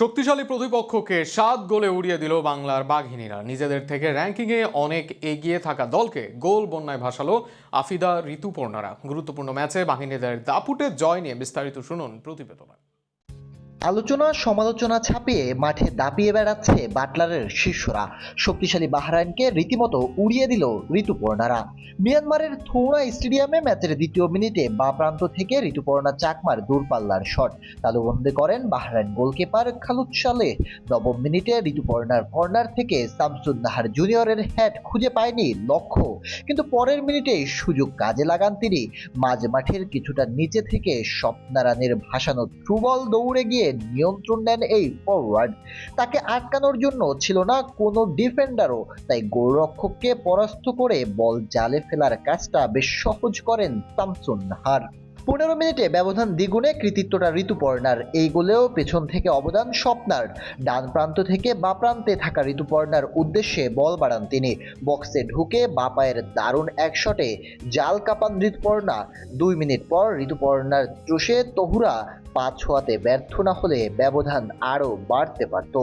শক্তিশালী প্রতিপক্ষকে সাত গোলে উড়িয়ে দিল বাংলার বাঘিনীরা। নিজেদের থেকে র্যাঙ্কিংয়ে অনেক এগিয়ে থাকা দলকে গোল বন্যায় ভাসালো আফিদা ঋতুপর্ণারা। গুরুত্বপূর্ণ ম্যাচে বাহিনীদের দাপুটে জয় নিয়ে বিস্তারিত শুনুন প্রতিবেদনে। আলোচনা, সমালোচনা ছাপিয়ে মাঠে দাপিয়ে বেড়াচ্ছে বাটলারের শিষ্যরা। শক্তিশালী বাহরাইনকে রীতিমতো উড়িয়ে দিল ঋতুপর্ণারা। মিয়ানমারের থৌড়া স্টেডিয়ামে ম্যাচের দ্বিতীয় মিনিটে বা প্রান্ত থেকে ঋতুপর্ণা চাকমার দূরপাল্লার শট। তালুবন্দী করেন বাহরাইন গোলকিপার খালুদ সালেহ নবম মিনিটে ঋতুপর্ণার কর্নার থেকে শামসুন নাহার জুনিয়রের হ্যাট খুঁজে পায়নি লক্ষ্য। কিন্তু পরের মিনিটেই সুযোগ কাজে লাগান তিনি। মাঝ মাঠের কিছুটা নিচে থেকে স্বপ্নারানের ভাসানো থ্রুবল দৌড়ে গিয়ে নিয়ন্ত্রণ নেন এই ফরওয়ার্ড তাকে আটকানোর জন্য ছিল না কোনো ডিফেন্ডারও, তাই গোলরক্ষককে পরাস্ত করে বল জালে ফেলার কাজটা বেশ সহজ করেন শামসুন নাহার পনেরো মিনিটে ব্যবধান দ্বিগুণে কৃতিত্বটা ঋতুপর্ণার। এই গোলেও পেছন থেকে অবদান স্বপ্নার। ডান প্রান্ত থেকে বা প্রান্তে থাকা ঋতুপর্ণার উদ্দেশ্যে বল বাড়ান তিনি। বক্সে ঢুকে বা পায়ের দারুণ এক শটে জাল কাপান ঋতুপর্ণা। দুই মিনিট পর ঋতুপর্ণার চষে তহুরা পাঁচ ছোঁয়াতে ব্যর্থ না হলে ব্যবধান আরও বাড়তে পারত।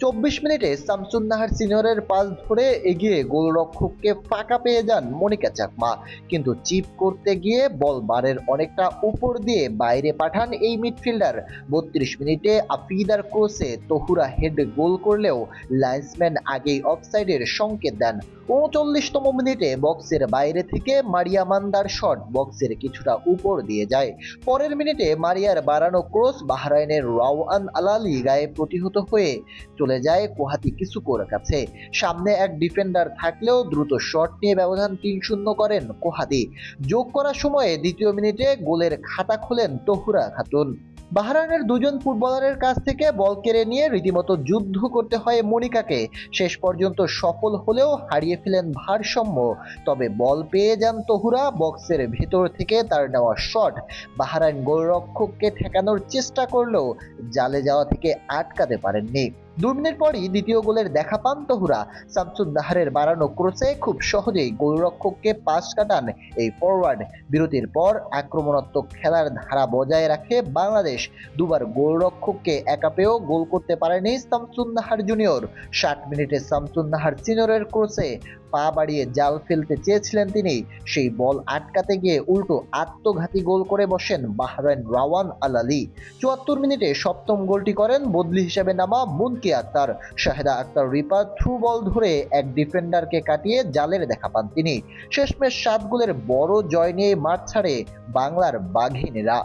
চব্বিশ মিনিটে শামসুন নাহার সিনিয়রের পাস ধরে এগিয়ে গোলরক্ষককে ফাঁকা পেয়ে যান মনিকা চাকমা। কিন্তু চিপ করতে গিয়ে বল বারের অনেকটা উপর দিয়ে বাইরে পাঠান এই মিডফিল্ডার। বত্রিশ মিনিটে আফিদার ক্রসে তহুরা হেড গোল করলেও লাইন্সম্যান আগেই অফসাইডের সংকেত দেন। উনচল্লিশতম মিনিটে বক্সের বাইরে থেকে মারিয়া মান্দার শট বক্সের কিছুটা উপর দিয়ে যায়। পরের মিনিটে মারিয়ার বাড়ানো ক্রস বাহরাইনের রাওয়ান আলালি গায়ে প্রতিহত হয়ে চলে যায় কোহাতি কিসুকোর কাছে। সামনে এক ডিফেন্ডার থাকলেও দ্রুত শট নিয়ে ব্যবধান তিন শূন্য করেন কোহাতি যোগ করার সময়ে দ্বিতীয় মিনিটে গোলের খাতা খোলেন তহুরা খাতুন। বাহরাইনের দুজন ফুটবলারের কাছ থেকে বল কেড়ে নিয়ে রীতিমতো যুদ্ধ করতে হয় মনিকাকে। শেষ পর্যন্ত সফল হলেও হারিয়ে ফেলেন ভারসাম্য। তবে বল পেয়ে যান তহুরা বক্সের ভেতর থেকে তার নেওয়া শট বাহারাইন গোলরক্ষককে ঠেকানোর চেষ্টা করলেও জালে যাওয়া থেকে আটকাতে পারেননি। দুই মিনিট পরই দ্বিতীয় গোলের দেখা পান তহুরা। শামসুদ নাহারের বাড়ানো ক্রসে খুব সহজেই গোলরক্ষককে পাশ কাটান এই ফরওয়ার্ড বিরতির পর আক্রমণাত্মক খেলার ধারা বজায় রাখে বাংলাদেশ। দুবার গোলরক্ষককে একা পেয়েও গোল করতে পারেনি শামসুন নাহার জুনিয়র ষাট মিনিটে শামসুন নাহার সিনিয়রের ক্রসে পা বাড়িয়ে জাল ফেলতে চেয়েছিলেন তিনি। সেই বল আটকাতে গিয়ে উল্টো আত্মঘাতী গোল করে বসেন বাহরাইন রাওয়ান আল আলী। চুয়াত্তর মিনিটে সপ্তম গোলটি করেন বদলি হিসেবে নামা মুনকি আক্তার শাহেদা আক্তার রিপা থ্রু বল ধরে এক ডিফেন্ডারকে কাটিয়ে জালের দেখা পান তিনি। শেষমেশ সাত গোলের বড় জয় নিয়ে মাঠ ছাড়ে বাংলার বাঘিনীরা।